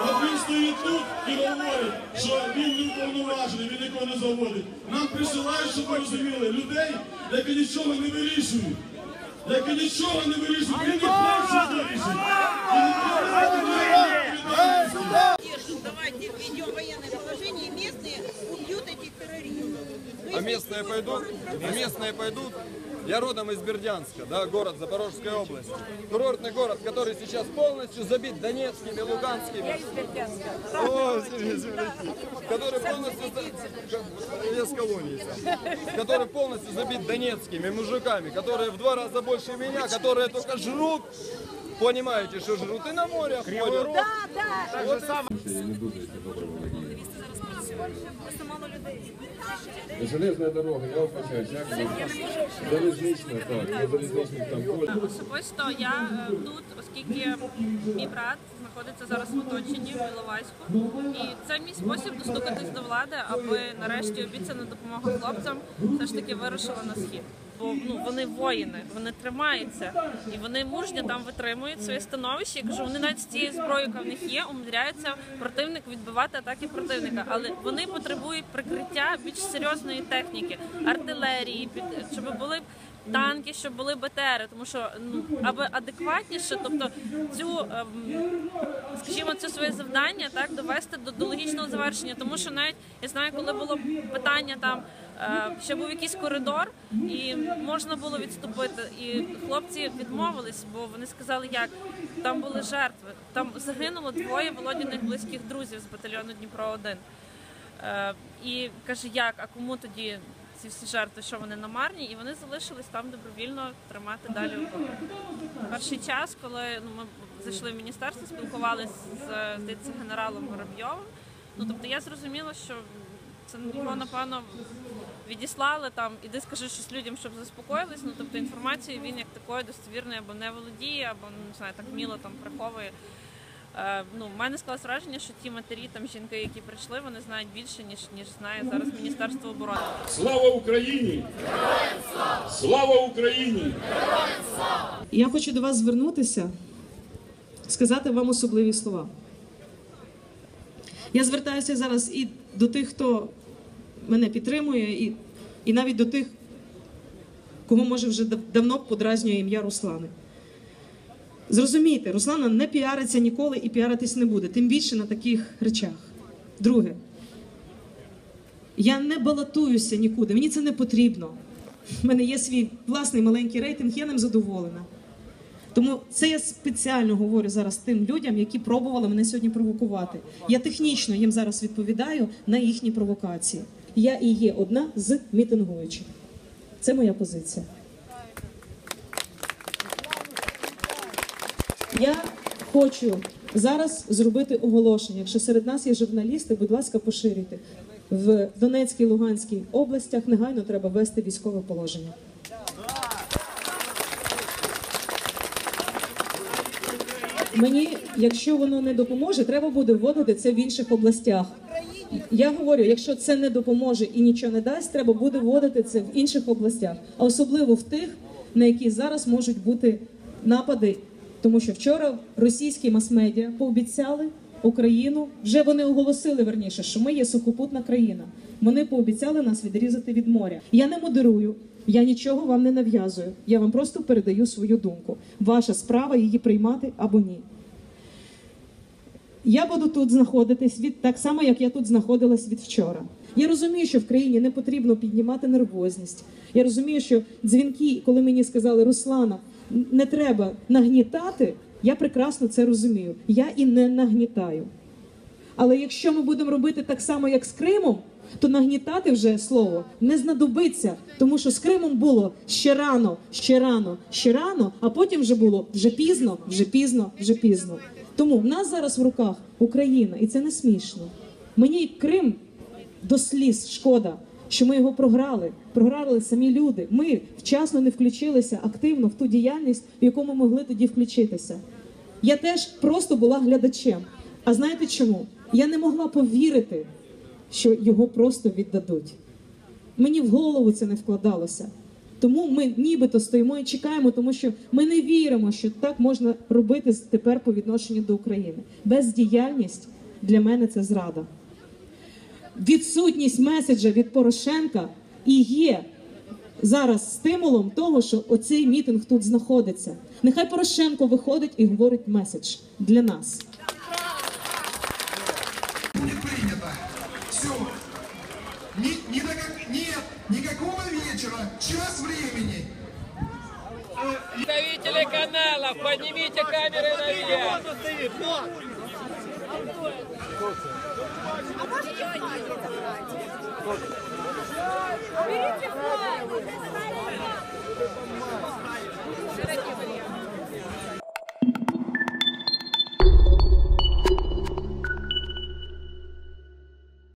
От він стоїть тут і говорить, що він не уповноважений, він нікого не заводить. Нам присилають, щоб ви розуміли, людей, які нічого не вирішують. Які нічого не вирішують, він не хоче вирішити. Давайте введем военное положение, и местные убьют этих террористов. А местные пойдут? А местные пойдут? Я родом из Бердянска, да, город Запорожской области. Курортный город, который сейчас полностью забит донецкими, луганскими. О, Сергей Земляки. Который полностью... Я с колонии. сам. Который полностью забит донецкими мужиками, которые в два раза больше меня, которые только жрут. Понимаете, что жрут и на море ходят. Железна дорога, я вибачаюсь, як? Залізнична, так, на там. Особисто я е, тут, оскільки мій брат знаходиться зараз в оточенні в Іловайську, і це мій спосіб достукатись до влади, аби нарешті обіцяна допомога хлопцям все ж таки вирушила на схід. Бо ну вони воїни, вони тримаються. І вони мужньо там витримують своє становище. Я кажу, вони навіть з цією зброєю, яка в них є, умудряються противник відбивати атаки противника, але вони потребують прикриття більш серйозної техніки, артилерії, під щоб були танки, щоб були БТРи, тому що ну аби адекватніше, тобто цю ем, це своє завдання так довести до, до логічного завершення. Тому що навіть я знаю, коли було питання там. е, Ще був якийсь коридор, і можна було відступити. І хлопці відмовились, бо вони сказали, як там були жертви. Там загинуло двоє володіних близьких друзів з батальйону Дніпро 1 Е, І каже, як, а кому тоді ці всі жертви, що вони намарні, і вони залишились там добровільно тримати далі. Перший час, коли ну, ми зайшли в міністерство, спілкувалися з здається, генералом Воробйовим. Ну тобто я зрозуміла, що це його напевно відіслали там, іди скажи щось людям, щоб заспокоїлись. Ну тобто інформацію він як такою достовірною або не володіє, або ну, не знаю, так вміло там приховує. Е, ну, в мене склалось враження, що ті матері, там жінки, які прийшли, вони знають більше, ніж ніж знає зараз Міністерство оборони. Слава Україні! Слава Україні! Я хочу до вас звернутися, сказати вам особливі слова. Я звертаюся зараз і до тих, хто мене підтримує, і, і навіть до тих, кого може вже дав- давно подразнює ім'я Руслани. Зрозумійте, Руслана не піариться ніколи і піаритись не буде, тим більше на таких речах. Друге, я не балотуюся нікуди, мені це не потрібно. У мене є свій власний маленький рейтинг, я ним задоволена. Тому це я спеціально говорю зараз тим людям, які пробували мене сьогодні провокувати. Я технічно їм зараз відповідаю на їхні провокації. Я і є одна з мітингуючих. Це моя позиція. Я хочу зараз зробити оголошення. Якщо серед нас є журналісти, будь ласка, поширюйте. В Донецькій Луганській областях негайно треба ввести військове положення. Мені, якщо воно не допоможе, треба буде вводити це в інших областях. Я говорю, якщо це не допоможе і нічого не дасть, треба буде вводити це в інших областях, а особливо в тих, на які зараз можуть бути напади. Тому що вчора російські мас-медіа пообіцяли Україну, вже вони оголосили верніше, що ми є сухопутна країна. Вони пообіцяли нас відрізати від моря. Я не модерую, я нічого вам не нав'язую. Я вам просто передаю свою думку. Ваша справа її приймати або ні. Я буду тут знаходитись від так само, як я тут знаходилась від вчора. Я розумію, що в країні не потрібно піднімати нервозність. Я розумію, що дзвінки, коли мені сказали Руслана, не треба нагнітати, я прекрасно це розумію. Я і не нагнітаю. Але якщо ми будемо робити так само, як з Кримом, то нагнітати вже слово не знадобиться, тому що з Кримом було ще рано, ще рано, ще рано, а потім вже було вже пізно, вже пізно, вже пізно. Тому в нас зараз в руках Україна, і це не смішно. Мені Крим до сліз шкода, що ми його програли. Програли самі люди. Ми вчасно не включилися активно в ту діяльність, в яку ми могли тоді включитися. Я теж просто була глядачем. А знаєте чому? Я не могла повірити, що його просто віддадуть. Мені в голову це не вкладалося. Тому ми нібито стоїмо і чекаємо, тому що ми не віримо, що так можна робити тепер по відношенню до України. Бездіяльність для мене це зрада. Відсутність меседжа від Порошенка і є зараз стимулом того, що оцей мітинг тут знаходиться. Нехай Порошенко виходить і говорить меседж для нас. будет принято. Все. До как- нет, никакого вечера, час времени. Представители каналов, поднимите камеры наверх. Берите флаг.